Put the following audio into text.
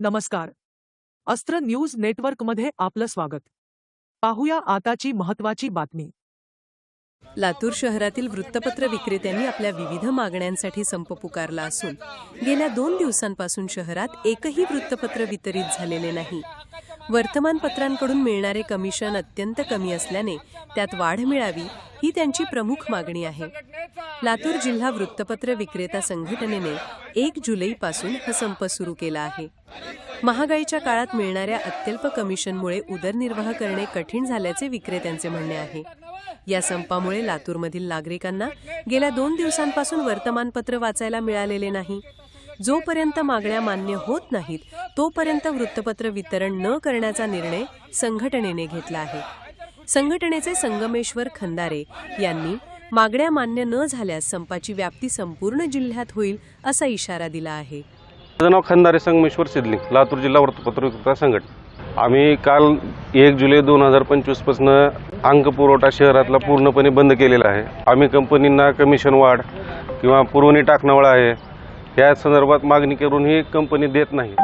नमस्कार. अस्त्र न्यूज नेटवर्कमध्ये आपलं स्वागत. पाहूया आताची महत्वाची बातमी. लातूर शहरातील वृत्तपत्र विक्रेत्यांनी आपल्या विविध मागण्यांसाठी संप पुकारला असून गेल्या दोन दिवसांपासून शहरात एकही वृत्तपत्र वितरित झालेले नाही. वर्तमानपत्रांकडून मिळणारे कमिशन अत्यंत कमी असल्याने त्यात वाढ मिळावी ही त्यांची प्रमुख मागणी आहे. लातूर जिल्हा वृत्तपत्र विक्रेता संघटनेने एक जुलैपासून हा संप सुरू केला आहे. महागाईच्या काळात मिळणाऱ्या अत्यल्प कमिशनमुळे उदरनिर्वाह करणे कठीण झाल्याचे विक्रेत्यांचे म्हणणे आहे. या संपामुळे लातूरमधील नागरिकांना गेल्या दोन दिवसांपासून वर्तमानपत्र वाचायला मिळालेले नाही. जोपर्यंत मागण्या मान्य होत नाहीत तोपर्यंत वृत्तपत्र वितरण न करण्याचा निर्णय संघटनेने घेतला आहे. संघटनेचे संगमेश्वर खंदारे यांनी मागण्या मान्य न झाल्यास संपाची व्याप्ती संपूर्ण जिल्ह्यात होईल असा इशारा दिला आहे. माझं नाव खंदारे संगमेश्वर सिद्धलिंग लातूर जिल्हा वृत्तपत्र विक्रेता संघटना. आम्ही काल एक जुलै दोन हजार पंचवीसपासून अंक पुरवठा शहरातला पूर्णपणे बंद केलेला आहे. आम्ही कंपनींना कमिशन वाढ किंवा पुरवणी टाकणावळा आहे. या संदर्भात मागणी करूनही कंपनी देत नाही.